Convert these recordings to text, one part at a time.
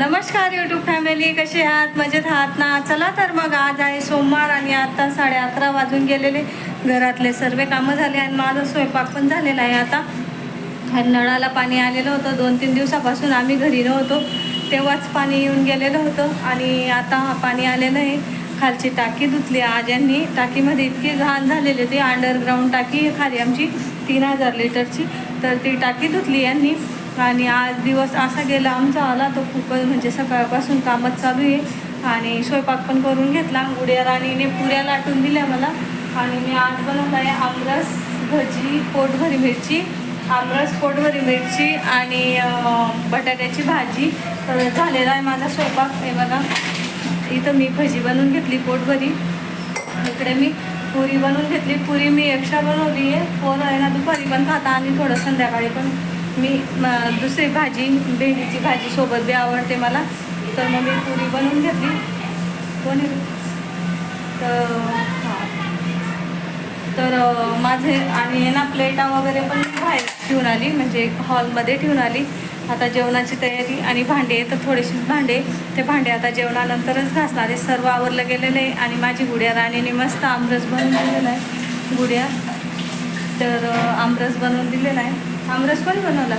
नमस्कार YouTube family कसे आहात? मजेत आहात ना? चला तर मग आज आहे सोमवार आणि आता साडे अकरा वाजून गेलेले. घरातले सर्व कामं झाले आणि माझा स्वयंपाक पण झालेला आहे आता. आणि नळाला पाणी आलेलं होतं. दोन तीन दिवसापासून आम्ही घरी नव्हतो. तेव्हाच पाणी येऊन गेलेलं होतं आणि आता पाणी आलेलं आहे. खालची टाकी धुतली आज यांनी. टाकीमध्ये इतकी घाण झालेली होती अंडरग्राऊंड टाकी खाली आमची तीन हजार लिटरची. तर ती टाकी धुतली यांनी. आणि आज दिवस असा गेला आमचा आला तो खूपच म्हणजे सकाळपासून कामच चालू आहे. आणि स्वयंपाक पण करून घेतला गुड्या राणीने पुऱ्या लाटून दिल्या मला. आणि मी आज बनवत आहे आमरस भजी पोटभरी मिरची. आमरस पोटभरी मिरची आणि बटाट्याची भाजी. तर झालेला आहे माझा स्वयंपाक. हे बघा इथं मी भजी बनवून घेतली पोटभरी. इकडे मी पुरी बनवून घेतली. पुरी मी एक्स्ट्रा बनवली आहे. पोरं आहे ना दुपारी पण खाता आणि थोडं संध्याकाळी पण मी दुसरी भाजी भेंडीची भाजी सोबत बी आवडते मला. तर मग मी पुरी बनवून घेतली. कोणी तर हां. तर माझे आणि ना प्लेटा वगैरे पण बाहेर ठेवून आली. म्हणजे हॉलमध्ये ठेवून आली. आता जेवणाची तयारी आणि भांडे तर थोडेसे भांडे. ते भांडे आता जेवणानंतरच घासणार आहे. सर्व आवरलं गेलेलं आहे आणि माझी गुड्या राणीने मस्त आमरस बनवून दिलेला आहे. गुड्या. तर आमरस बनवून दिलेला आहे. आमरस पण बनवला?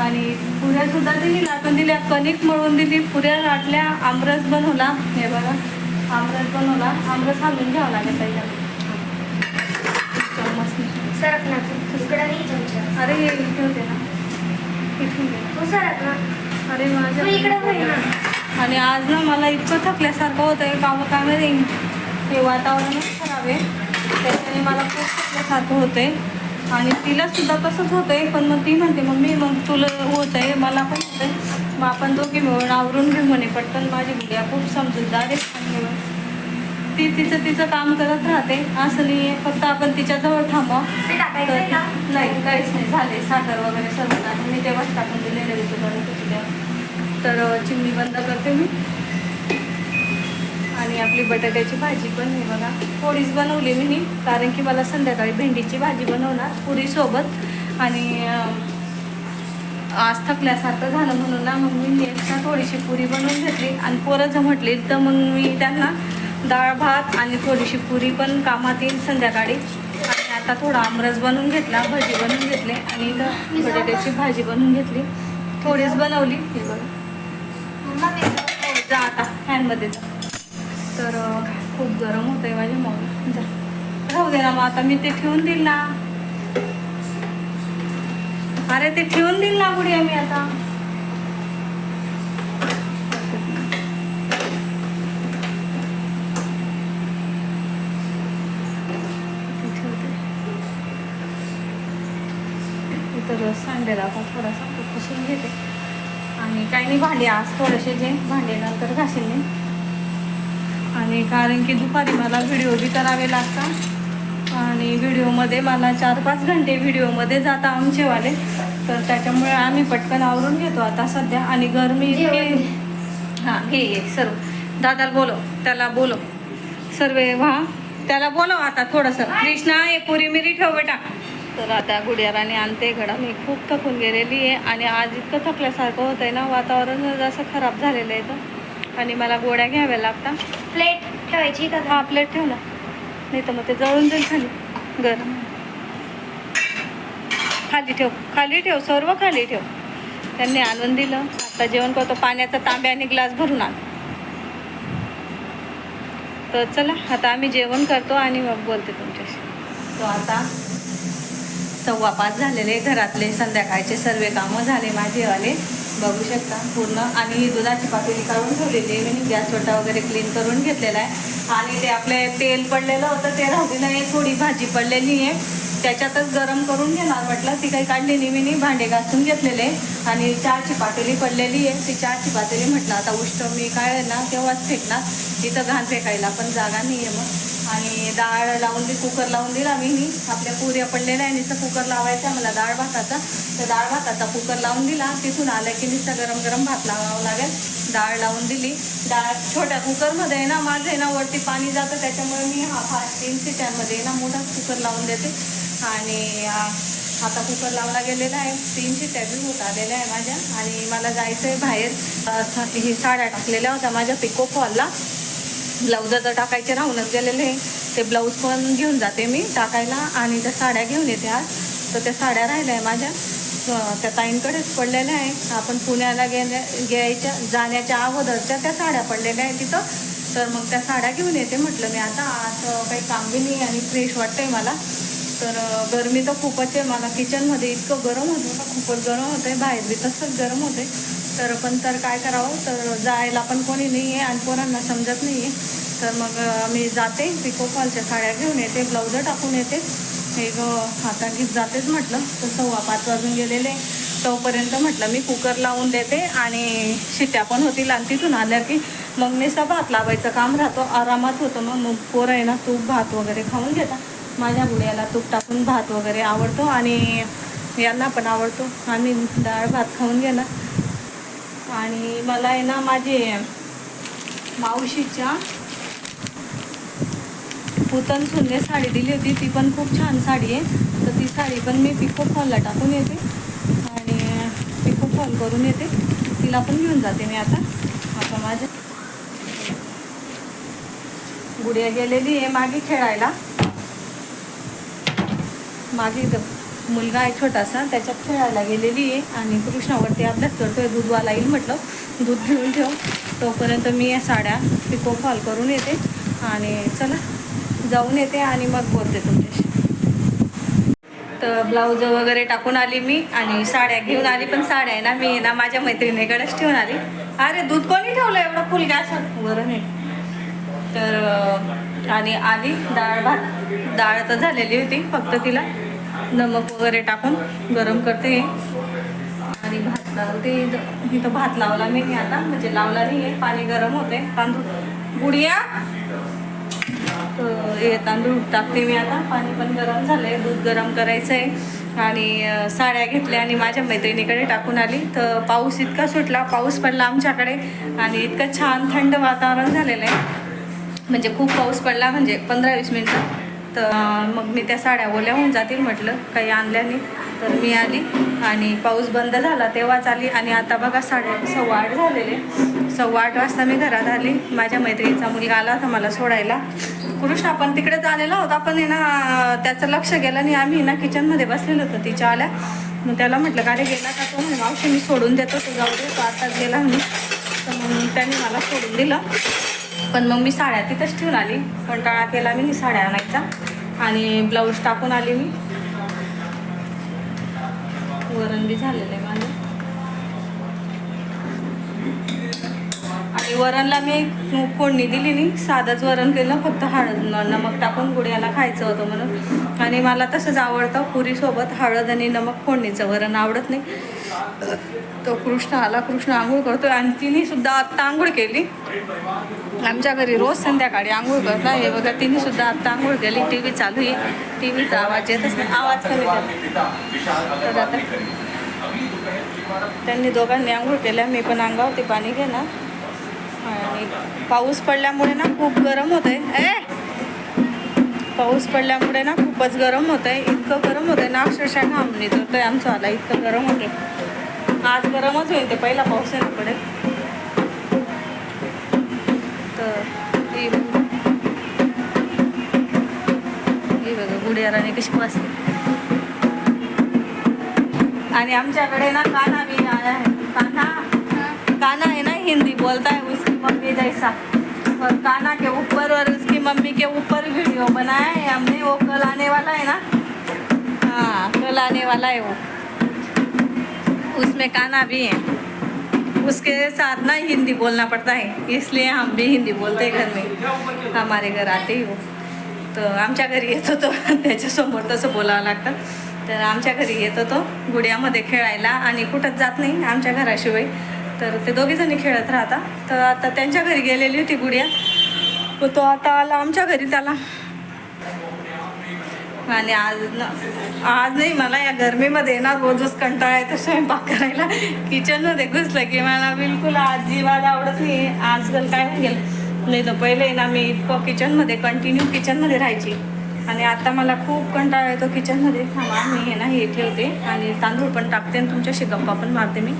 आणि पुऱ्यासुद्धा दिली लाटून दिल्या कणिक मळून दिली पुऱ्या लाटल्या आमरस बनवला. हे बघा आमरस बनवला आमरस घालून घ्यावं लागेल चम्मचने. सरक ना अरे हे इथे होते ना. इथून ना. अरे माझ्या आणि आज ना मला इतकं थकल्यासारखं होतं आहे कामं कामामध्ये हे वातावरणच खराब आहे. त्याच्याने मला खूप थकल्यासारखं होतं आहे आणि तिला सुद्धा तसंच होतं आहे पण मग ती म्हणते मम्मी मग तुला होत आहे मला पण होतं आहे मग आपण दोघी मिळून आवरून घेऊ म्हणे पटकन माझी मुलगी खूप समजूतदार आहे. आणि ती तिचं तिचं काम करत राहते. असं नाही आहे फक्त आपण तिच्याजवळ थांबा. नाही काहीच नाही झाले. साखर वगैरे सर्व मी तेव्हाच टाकून दिलेले होते तर चिमणी बंद करते मी. आणि आपली बटाट्याची भाजी पण हे बघा. पोळीच बनवली मी कारण की मला संध्याकाळी भेंडीची भाजी बनवणार पुरीसोबत. आणि आज थकल्यासारखं झालं म्हणून ना मग मी एक्स्ट्रा थोडीशी पुरी बनवून घेतली. आणि पोरं जर म्हटली तर मग मी त्यांना डाळ भात आणि थोडीशी पुरी पण कामात येईल संध्याकाळी. आणि आता थोडा आमरस बनवून घेतला भजी बनवून घेतले आणि इथं बटाट्याची भाजी बनवून घेतली. थोडीच बनवली. हे बघा. हो, जा आता फॅनमध्ये जा तर खूप गरम होतं आहे माझ्या मग जा. राहू दे ना मग आता मी ते ठेवून देईल ना अरे ते ठेवून देईल ना पुढे मी आता. ते ठेवते. सांडेला थोडासा तो पुसून घेते. आणि काही नाही भांडे आज थोडेसे जे भांडे नंतर घासेल मी. आणि कारण की दुपारी मला व्हिडिओ बी करावे लागतात. आणि व्हिडिओमध्ये मला चार पाच घंटे व्हिडिओमध्ये जाता आमचेवाले. तर त्याच्यामुळे आम्ही पटकन आवरून घेतो आता सध्या. आणि गरमी हां घे ये सर्व. दादाला बोलव त्याला बोलव. सर्व हा. त्याला बोलव आता थोडंसं. कृष्णा हे पुरी मिरी ठेव बेटा. तर आता गुडियाराने आणते घडा. मी खूप थकून गेलेली आहे. आणि आज इतकं थकल्यासारखं होतं आहे ना वातावरण जसं खराब झालेलं आहे तर. आणि मला गोळ्या घ्याव्या लागतात प्लेट ठेवायची का हा प्लेट ठेव ना. नाही तर मग ते जळून जाईल खाली. गरम. खाली ठेव. खाली ठेव. सर्व खाली ठेव. त्यांनी आणून दिलं. आता जेवण करतो. पाण्याचा तांब्या आणि ग्लास भरून आण. तर चला आता आम्ही जेवण करतो आणि मग बोलते तुमच्याशी. तो आता सव्वा पाच झालेले. घरातले संध्याकाळचे सर्व कामं झाले माझेवाले बघू शकता. पूर्ण आणि दुधाची पातेली काढून ठेवलेली आहे. मी गॅस छोटा वगैरे क्लीन करून घेतलेला आहे. आणि ते आपले तेल पडलेलं होतं ते राहू दे नाही थोडी भाजी पडलेली आहे. त्याच्यातच गरम करून घेणार म्हटलं. ती काही काढली नाही मी भांडे घासून घेतलेले आणि चहाची पातेली पडलेली आहे. ती चहाची पातेली म्हटलं आता उष्ट मी काय ना तेव्हाच फेकणार. इथं घाण फेकायला पण जागा नाही आहे मग. आणि डाळ लावून दे कुकर लावून दिला मी. ही आपल्या पुऱ्या पडलेल्या आहे नुसतं कुकर लावायचा मला डाळ भाताचा. तर डाळ भाताचा कुकर लावून दिला. तिथून आलं की नुसतं गरम गरम भात लावावं लागेल. डाळ लावून दिली. डाळ छोट्या कुकरमध्ये आहे ना माझं आहे ना वरती पाणी जातं त्याच्यामुळे मी हा फास्ट तीन सिट्यांमध्ये ना मोठा कुकर लावून देते. आणि आता कुकर लावला गेलेला आहे. तीन शिट्ट्या बी होत आलेल्या आहे माझ्या. आणि मला जायचं आहे बाहेर हे साड्या टाकलेल्या होत्या माझ्या पिको फॉलला. ब्लाऊजाचं टाकायचे राहूनच गेलेले आहे. ते ब्लाऊज पण घेऊन जाते मी टाकायला आणि त्या साड्या घेऊन येते आज. तर त्या साड्या राहिल्या आहे माझ्या त्या ताईंकडेच पडलेल्या आहे. आपण पुण्याला गेल्या घ्यायच्या जाण्याच्या अगोदरच्या त्या साड्या पडलेल्या आहेत तिथं. तर मग त्या साड्या घेऊन येते म्हटलं मी. आता आज काही काम बी नाही आणि फ्रेश वाटतंय मला. तर गरमी तर खूपच आहे. मला किचनमध्ये इतकं गरम होतं का खूपच गरम होतं आहे बाहेर बी तसंच गरम होते तर पण तर काय करावं? तर जायला पण कोणी नाही आहे आणि पोरांना समजत नाही आहे तर मग मी जाते पिको फॉलच्या साड्या घेऊन येते ब्लाऊज टाकून येते. हे ग आता घेत जातेच म्हटलं तर सव्वा पाच वाजून गेलेले. तोपर्यंत म्हटलं मी कुकर लावून देते आणि शिट्ट्या पण होतील आणि तिथून आल्या की मग नेसा भात लावायचं काम राहतो आरामात होतं. मग मग पोरं आहे ना तूप भात वगैरे खाऊन घेतात. माझ्या गुड्याला तूप टाकून भात वगैरे आवडतो आणि यांना पण आवडतो. आम्ही डाळ भात खाऊन घेणार. आणि मला आहे ना माझे मावशीच्या पुतन सुंदर साडी दिली होती. ती पण खूप छान साडी आहे. तर ती साडी पण मी पिको फॉलला टाकून येते. आणि पिको फॉल करून येते. तिला पण घेऊन जाते मी आता. आता माझ्या गुडिया गेलेली आहे मागे खेळायला. मागे मुलगा आहे छोटासा त्याच्यात खेळायला गेलेली आहे आणि कृष्णावरती अभ्यास करतोय. दूधवाला येईल म्हटलं. दूध घेऊन ठेव. तोपर्यंत मी या साड्या पिको फॉल करून येते आणि चला जाऊन येते आणि मग बोलते तुमच्याशी. तर ब्लाऊज वगैरे टाकून आली मी आणि साड्या घेऊन आली. पण साड्या आहे ना मी ना माझ्या मैत्रिणीकडेच ठेवून आली. अरे दूध कोणी ठेवलं? एवढं फुल गॅस बरं नाही. तर आणि आली. डाळ भात. डाळ तर झालेली होती फक्त तिला. नमक वगैरे टाकून गरम करते. आणि भात लावते. इथं भात लावला मी आता. म्हणजे लावला नाही आहे. पाणी गरम होते तांदूळ गुडिया. तर हे तांदूळ टाकते मी आता. पाणी पण गरम झालं आहे दूध गरम करायचं आहे आणि साड्या घेतल्या आणि माझ्या मैत्रिणीकडे टाकून आली. तर पाऊस इतका सुटला. पाऊस पडला आमच्याकडे. आणि इतकं छान थंड वातावरण झालेलं आहे. म्हणजे खूप पाऊस पडला म्हणजे पंधरा वीस मिनटं. तर मग मी त्या साड्या ओल्या होऊन जातील म्हटलं काही आणल्याने तर मी आली आणि पाऊस बंद झाला तेव्हाच आली. आणि आता बघा साडे सव्वा आठ झालेले. सव्वा आठ वाजता मी घरात आली. माझ्या मैत्रिणीचा मुलगा आला होता मला सोडायला. कृष्ण आपण तिकडेच आलेला होता. पण आहे ना त्याचं लक्ष गेलं नाही. आम्ही ना किचनमध्ये बसलेलो होतो तिच्या आल्या. मग त्याला म्हटलं का रे गेला का तो? म्हणे मावशी मी सोडून देतो. तुझा जाऊ दे. तो आताच गेला मी तर मग त्याने मला सोडून दिलं. पण मग मी साड्या तिथंच ठेवून आली. कंटाळा केला मी साड्या आणायचा. आणि ब्लाऊज टाकून आली मी. वरण बी झालेलं आहे माझं. आणि वरणला मी फोडणी दिली नाही. साधंच वरण केलं फक्त हळद नमक टाकून गुड्याला खायचं होतं म्हणून. आणि मला तसंच आवडतं पुरीसोबत हळद आणि नमक फोडणीचं वरण आवडत नाही. तो कृष्ण आला कृष्ण आंघोळ करतो आणि तिने सुद्धा आत्ता आंघोळ केली. आमच्या घरी रोज संध्याकाळी आंघोळ करता हे बघा तिने सुद्धा आत्ता आंघोळ केली. टी व्ही चालू आहे. टी व्हीचा आवाज येतच नाही. आवाज कमी तर आता त्यांनी दोघांनी आंघोळ केल्या. मी पण अंगावरती पाणी घेणार. आणि पाऊस पडल्यामुळे ना खूप गरम होत आहे पाऊस पडल्यामुळे ना खूपच गरम होत आहे इतकं गरम होत आहे ना अक्षरशः घाम ते आमचं आला इतकं गरम होते आज गरमच होईल ते. पहिला पाऊस आहे ना तर ही ही बघा गुडियाराने कशी बसते आणि आमच्याकडे ना काना भी आया कान्हा! काना है ना हिंदी बोलता है उसकी मम्मी जैसा. और काना के ऊपर और उसकी मम्मी के ऊपर वीडियो बनाया है हमने वो कल आने वाला है ना? हाँ कल आने वाला है वो। उसमें काना भी है। उसके साथ ना हिंदी बोलना पड़ता है इसलिए हम भी हिंदी बोलते हैं घर में। हमारे घर आते ही हो तर आमच्या घरी येत होतो त्याच्यासमोर तसं बोलावं लागतं. तर आमच्या घरी येत होतो गुड्यामध्ये खेळायला आणि कुठंच जात नाही आमच्या घराशिवाय. तर ते दोघीजणी खेळत राहतात तर आता त्यांच्या घरी गेलेली होती गुडिया. व तो आता आला आमच्या घरी त्याला. आणि आज ना आज नाही मला या गरमीमध्ये ना रोजच कंटाळा येतो स्वयंपाक करायला. किचनमध्ये घुसलं की मला बिलकुल अजिबात आवडत नाही. आजकाल काय गेलं नाही तर पहिले ना मी इतकं किचनमध्ये कंटिन्यू किचनमध्ये राहायची. आणि आता मला खूप कंटाळा येतो किचनमध्ये थांबा मी हे ना हे ठेवते. आणि तांदूळ पण टाकते आणि तुमच्याशी गप्पा पण मारते मी.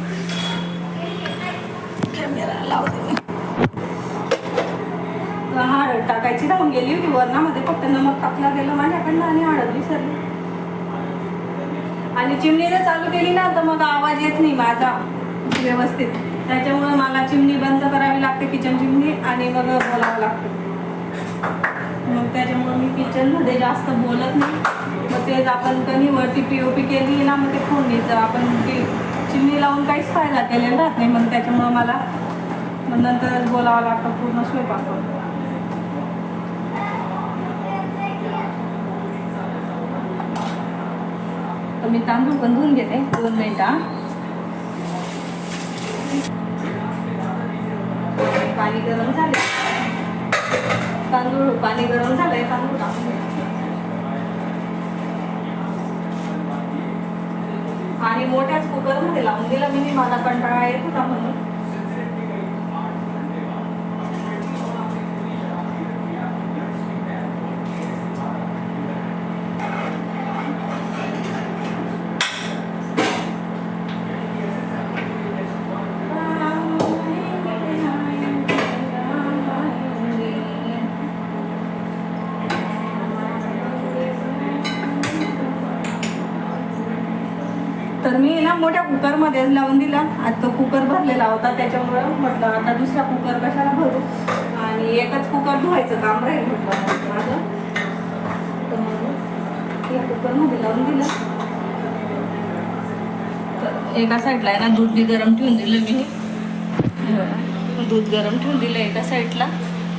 लावते. मी हळद टाकायची राहून गेली होती वरणामध्ये फक्त नमक टाकला गेलं माझ्याकडनं आणि हळद विसरली. आणि चिमणी जर चालू केली ना तर मग आवाज येत नाही माझा व्यवस्थित. त्याच्यामुळे मला चिमणी बंद करावी लागते किचन चिमणी आणि मग बोलावं लागतं. मग त्याच्यामुळे मी किचनमध्ये जास्त बोलत नाही. मग तेच आपण कधी वरती पी ओ पी केली ना मग ते फोडणीचं आपण चिमणी लावून काहीच फायदा केलेला राहत नाही. मग त्याच्यामुळं मला नंतरच बोलावं लागतं पूर्ण स्वयंपाक. तर मी तांदूळ पण धुवून घेते दोन मिनिटं पाणी गरम झाले तांदूळ पाणी गरम झालंय तांदूळ टाकून आणि मोठ्याच कुकरमध्ये लावून दिला मी मला कंटाळा येत होता म्हणून. तर मी ना मोठ्या कुकरमध्येच लावून दिला. आता तो कुकर भरलेला होता त्याच्यामुळं म्हटलं आता दुसरा कुकर कशाला भरू? आणि एकच कुकर धुवायचं काम राहील म्हटलं माझं. तर मग या कुकरमध्ये लावून दिलं. तर एका साईडला आहे ना दूध बी गरम ठेवून दिलं मी. दूध गरम ठेवून दिलं एका साईडला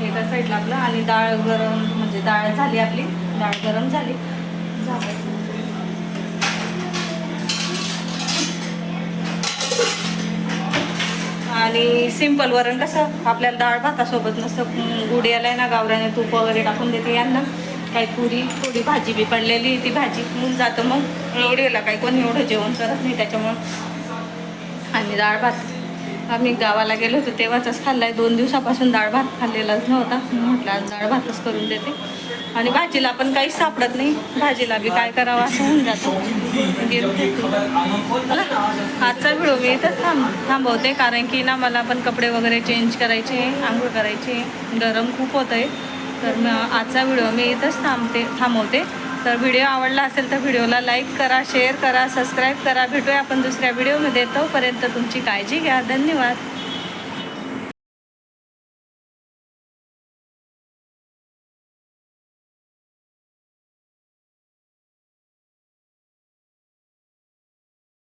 एका साईडला आपलं आणि डाळ गरम म्हणजे डाळ झाली आपली. डाळ गरम झाली. झालं. आणि सिंपल वरण कसं आपल्याला डाळ भातासोबत नसतं. गुड आहे ना गावऱ्याने तूप वगैरे टाकून देते यांना. काही पुरी थोडी भाजी बी पडलेली ती भाजी होऊन जातं मग. एवढेला काही कोणी एवढं जेवण करत नाही त्याच्यामुळं. आणि डाळ भात. आम्ही गावाला गेलो होतो तेव्हाच खाल्लाय. दोन दिवसापासून डाळ भात खाल्लेलाच नव्हता. म्हटलं आज डाळ भातच करून देते. आणि भाजीला पण काहीच सापडत नाही. भाजीला बी काय करावं असं होऊन जातं. म्हणजे आजचा व्हिडिओ मी इथंच थांब थांबवते. कारण की ना मला पण कपडे वगैरे चेंज करायचे आंघोळ करायची गरम खूप होत आहे तर मग आजचा व्हिडिओ मी इथंच थांबते थांबवते. तर व्हिडिओ आवडला असेल तर व्हिडिओला लाईक करा शेअर करा सबस्क्राईब करा. भेटूया आपण दुसऱ्या व्हिडिओमध्ये. तोपर्यंत तुमची काळजी घ्या. धन्यवाद.